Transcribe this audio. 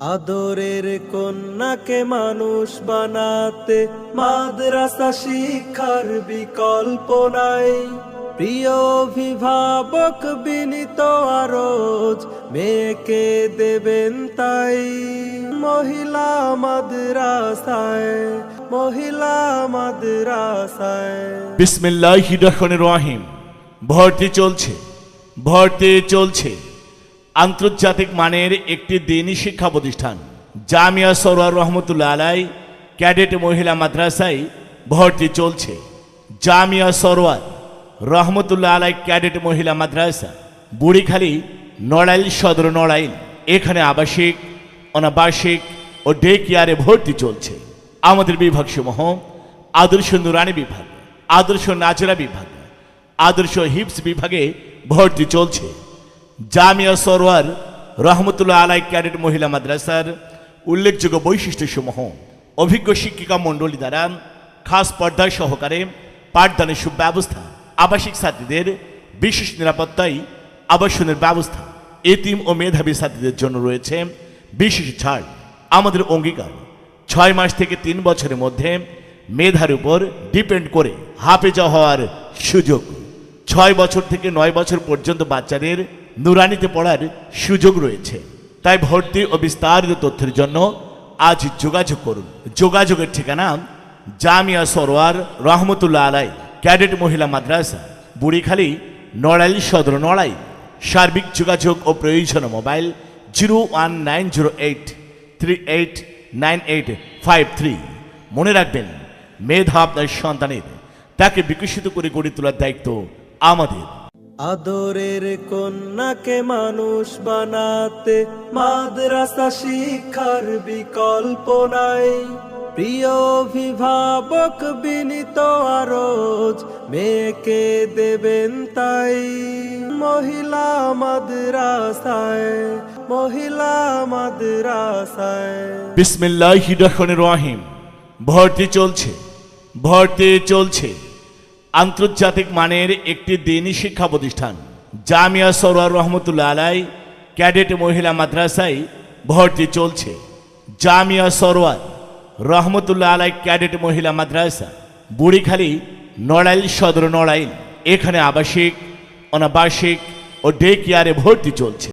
আদরের কন্যাকে মানুষ বানাতে মাদ্রাসা শিক্ষার বিকল্প নাই। প্রিয় অভিভাবক বিনীত আরজ মেয়েকে দেবেন তাই। মহিলা মাদ্রাসায় মহিলা মাদ্রাসায়। বিসমিল্লাহ রহিম। ভর্তি চলছে ভর্তি চলছে। আন্তর্জাতিক মানের একটি দিনই শিক্ষা প্রতিষ্ঠান। জামিয়া সরোয়ার রহমতুল্লা আলাই, ক্যাডেট মহিলা মাদ্রাসায় ভর্তি চলছে। জামিয়া সরোয়ার রহমতুল্লাহ আলাই ক্যাডেট মহিলা মাদ্রাসা, বুড়িখালি নড়াইল সদর নড়াইল। এখানে আবাসিক, অনাবাসিক ও ডে কেয়ারে ভর্তি চলছে। আমাদের বিভাগসমূহ আদর্শ নুরানি বিভাগ, আদর্শ নাজরা বিভাগ, আদর্শ হিপস বিভাগে ভর্তি চলছে। জামিয়া সরোয়ার রহমতুল্লাহ আলাই ক্যাডেট মহিলা মাদ্রাসার উল্লেখযোগ্য বৈশিষ্ট্যসমূহ। অভিজ্ঞ শিক্ষিকা মণ্ডলী দ্বারা খাস পর্দা সহকারে পাঠদানের সুব্যবস্থা, আবাসিক ছাত্রীদের বিশেষ নিরাপত্তায় আবাসনের ব্যবস্থা, এতিম ও মেধাবী ছাত্রীদের জন্য রয়েছে বিশেষ ছাড়। আমাদের অঙ্গীকার, ছয় মাস থেকে তিন বছরের মধ্যে মেধার উপর ডিপেন্ড করে হাফেজা হওয়ার সুযোগ। ছয় বছর থেকে নয় বছর পর্যন্ত বাচ্চাদের নুরানিতে পড়ার সুযোগ রয়েছে। তাই ভর্তি ও বিস্তারিত তথ্যের জন্য আজ যোগাযোগ করুন। যোগাযোগের ঠিকানা জামিয়া সরোয়ার রহমতুল্লাহ আলাই, ক্যাডেট মহিলা মাদ্রাসা, বুড়িখালী, নড়াইল সদর নড়াই সার্বিক যোগাযোগ ও প্রয়োজন mobile zero one nine zero eight three eight nine eight five three. মনে রাখবেন, মেধা আপনার সন্তানের, তাকে বিকশিত করে গড়ে তোলার দায়িত্ব আমাদের। আদরের কন্যাকে মানুষ বানাতে মাদ্রাসা শিক্ষার বিকল্প নাই। প্রিয় অভিভাবক বিনীত আরজ মেয়েকে দেবেন তাই। মহিলা মাদ্রাসায় মহিলা মাদ্রাসায়। বিসমিল্লাহ রহিম। ভর্তি চলছে ভর্তি চলছে। আন্তর্জাতিক মানের একটি দিনই শিক্ষা প্রতিষ্ঠান। জামিয়া সরোয়ার রহমতুল্লা আলাই, ক্যাডেট মহিলা মাদ্রাসায় ভর্তি চলছে। জামিয়া সরোয়ার রহমতুল্লা আলাই ক্যাডেট মহিলা মাদ্রাসা, বুড়িখালী নড়াইল সদর নড়াইল। এখানে আবাসিক, অনাবাসিক ও ডে কেয়ারে ভর্তি চলছে।